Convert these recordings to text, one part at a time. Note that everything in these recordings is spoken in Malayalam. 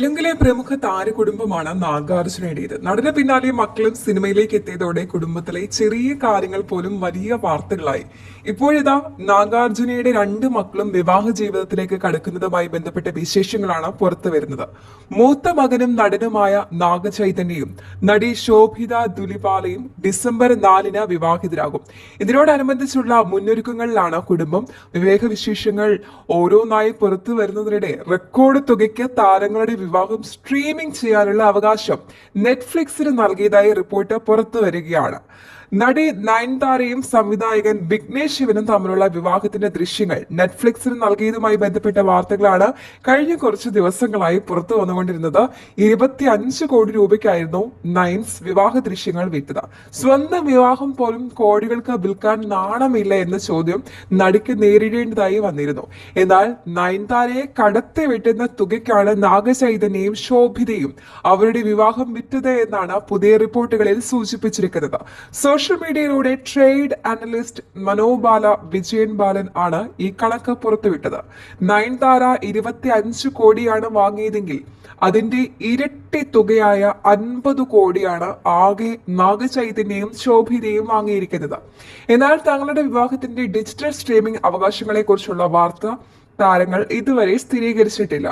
തെലുങ്കിലെ പ്രമുഖ താരകുടുംബമാണ് നാഗാർജുനയുടേത് നടന് പിന്നാലെ മക്കളും സിനിമയിലേക്ക് എത്തിയതോടെ കുടുംബത്തിലെ ചെറിയ കാര്യങ്ങൾ പോലും വലിയ വാർത്തകളായി. ഇപ്പോഴിതാ നാഗാർജുനയുടെ രണ്ട് മക്കളും വിവാഹ ജീവിതത്തിലേക്ക് കടക്കുന്നതുമായി ബന്ധപ്പെട്ട വിശേഷങ്ങളാണ് പുറത്തു വരുന്നത്. മൂത്ത മകനും നടനുമായ നാഗചൈതന്യയും നടി ശോഭിത ദുലിപാലയും ഡിസംബർ നാലിന് വിവാഹിതരാകും. ഇതിനോടനുബന്ധിച്ചുള്ള മുന്നൊരുക്കങ്ങളിലാണ് കുടുംബം. വിവേക വിശേഷങ്ങൾ ഓരോന്നായി പുറത്തു വരുന്നതിനിടെ റെക്കോർഡ് തുകയ്ക്ക് താരങ്ങളുടെ വിവാഹം സ്ട്രീമിംഗ് ചെയ്യാനുള്ള അവകാശം. നെറ്റ്ഫ്ലിക്സിന് നൽകിയതായി റിപ്പോർട്ട് പുറത്തു വരികയാണ് നടി നയൻതാരയും സംവിധായകൻ വിഘ്നേഷ് ശിവനും തമ്മിലുള്ള വിവാഹത്തിന്റെ ദൃശ്യങ്ങൾ നെറ്റ്ഫ്ലിക്സിന് നൽകിയതുമായി ബന്ധപ്പെട്ട വാർത്തകളാണ് കഴിഞ്ഞ കുറച്ച് ദിവസങ്ങളായി പുറത്തു വന്നുകൊണ്ടിരുന്നത്. ഇരുപത്തി അഞ്ച് കോടി രൂപയ്ക്കായിരുന്നു നയൻസ് വിവാഹ ദൃശ്യങ്ങൾ വിറ്റത്. സ്വന്തം വിവാഹം പോലും കോടികൾക്ക് വിൽക്കാൻ നാണമില്ല എന്ന ചോദ്യം നടിക്ക് നേരിടേണ്ടതായി വന്നിരുന്നു. എന്നാൽ നയൻതാരയെ കടത്തി വെട്ടുന്ന തുകയ്ക്കാണ് നാഗചൈതന്യയും ശോഭിതയും അവരുടെ വിവാഹം വിറ്റത് എന്നാണ് പുതിയ റിപ്പോർട്ടുകളിൽ സൂചിപ്പിച്ചിരിക്കുന്നത്. സോഷ്യൽ മീഡിയയിലൂടെ ട്രേഡ് അനലിസ്റ്റ് മനോബാല വിജയൻ ബാലൻ ആണ് ഈ കണക്ക് പുറത്തുവിട്ടത്. നയൻതാര ഇരുപത്തി അഞ്ച് കോടിയാണ് വാങ്ങിയതെങ്കിൽ അതിന്റെ ഇരട്ടി തുകയായ അൻപത് കോടിയാണ് ആകെ നാഗചൈതന്യയും ശോഭിതയും വാങ്ങിയിരിക്കുന്നത്. എന്നാൽ തങ്ങളുടെ വിവാഹത്തിന്റെ ഡിജിറ്റൽ സ്ട്രീമിംഗ് അവകാശങ്ങളെ കുറിച്ചുള്ള വാർത്ത താരങ്ങൾ ഇതുവരെ സ്ഥിരീകരിച്ചിട്ടില്ല.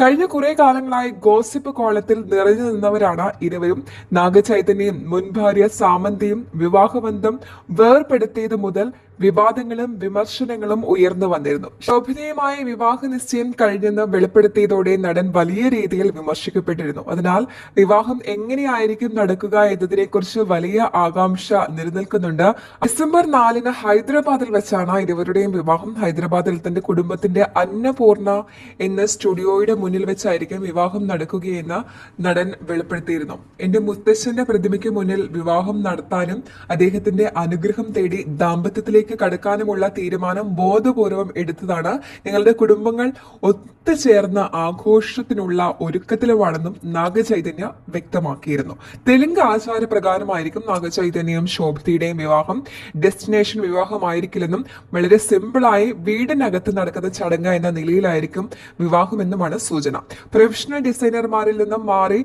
കഴിഞ്ഞ കുറെ കാലങ്ങളായി ഗോസിപ്പ് കോളത്തിൽ നിറഞ്ഞു നിന്നവരാണ് ഇരുവരും. നാഗചൈതന്യയും മുൻ ഭാര്യ സാമന്തിയും വിവാഹബന്ധം വേർപെടുത്തിയത് മുതൽ വിവാദങ്ങളും വിമർശനങ്ങളും ഉയർന്നു വന്നിരുന്നു. ശോഭനയുമായ വിവാഹ നിശ്ചയം കഴിഞ്ഞെന്ന് വെളിപ്പെടുത്തിയതോടെ നടൻ വലിയ രീതിയിൽ വിമർശിക്കപ്പെട്ടിരുന്നു. അതിനാൽ വിവാഹം എങ്ങനെയായിരിക്കും നടക്കുക എന്നതിനെക്കുറിച്ച് വലിയ ആകാംക്ഷ നിലനിൽക്കുന്നുണ്ട്. ഡിസംബർ നാലിന് ഹൈദരാബാദിൽ വെച്ചാണ് ഇരുവരുടെയും വിവാഹം. ഹൈദരാബാദിൽ തന്റെ കുടുംബത്തിന്റെ അന്നപൂർണ എന്ന സ്റ്റുഡിയോയുടെ മുന്നിൽ വെച്ചായിരിക്കും വിവാഹം നടക്കുകയെന്ന് നടൻ വെളിപ്പെടുത്തിയിരുന്നു. എന്റെ മുത്തശ്ശന്റെ പ്രതിമയ്ക്ക് മുന്നിൽ വിവാഹം നടത്താനും അദ്ദേഹത്തിന്റെ അനുഗ്രഹം തേടി ദാമ്പത്യത്തിലേക്ക് കടക്കാനുമുള്ള തീരുമാനം ബോധപൂർവം എടുത്തതാണ്. ഞങ്ങളുടെ കുടുംബങ്ങൾ ഒത്തുചേർന്ന ആഘോഷത്തിനുള്ള ഒരുക്കത്തിലുമാണെന്നും നാഗചൈതന്യ വ്യക്തമാക്കിയിരുന്നു. തെലുങ്ക് ആചാരപ്രകാരമായിരിക്കും നാഗചൈതന്യയും ശോഭിതയുടെയും വിവാഹം. ഡെസ്റ്റിനേഷൻ വിവാഹമായിരിക്കില്ലെന്നും വളരെ സിമ്പിളായി വീടിനകത്ത് നടക്കുന്ന ചടങ്ങ് എന്ന നിലയിലായിരിക്കും വിവാഹമെന്നുമാണ് സൂചന. പ്രൊഫഷണൽ ഡിസൈനർമാരിൽ നിന്നും മാറി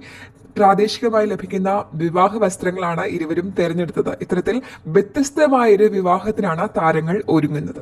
പ്രാദേശികമായി ലഭിക്കുന്ന വിവാഹ വസ്ത്രങ്ങളാണ് ഇരുവരും തെരഞ്ഞെടുത്തത്. ഇത്തരത്തിൽ വ്യത്യസ്തമായൊരു വിവാഹത്തിനാണ് താരങ്ങൾ ഒരുങ്ങുന്നത്.